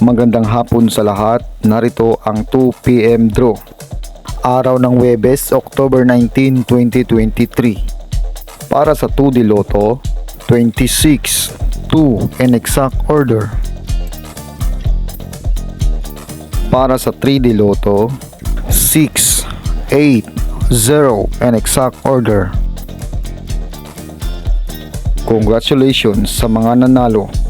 Magandang hapon sa lahat. Narito ang 2pm draw. Araw ng Webes, October 19, 2023. Para sa 2D Lotto, 26, 2 in exact order. Para sa 3D Lotto, 6, 8, 0 in exact order. Congratulations sa mga nanalo.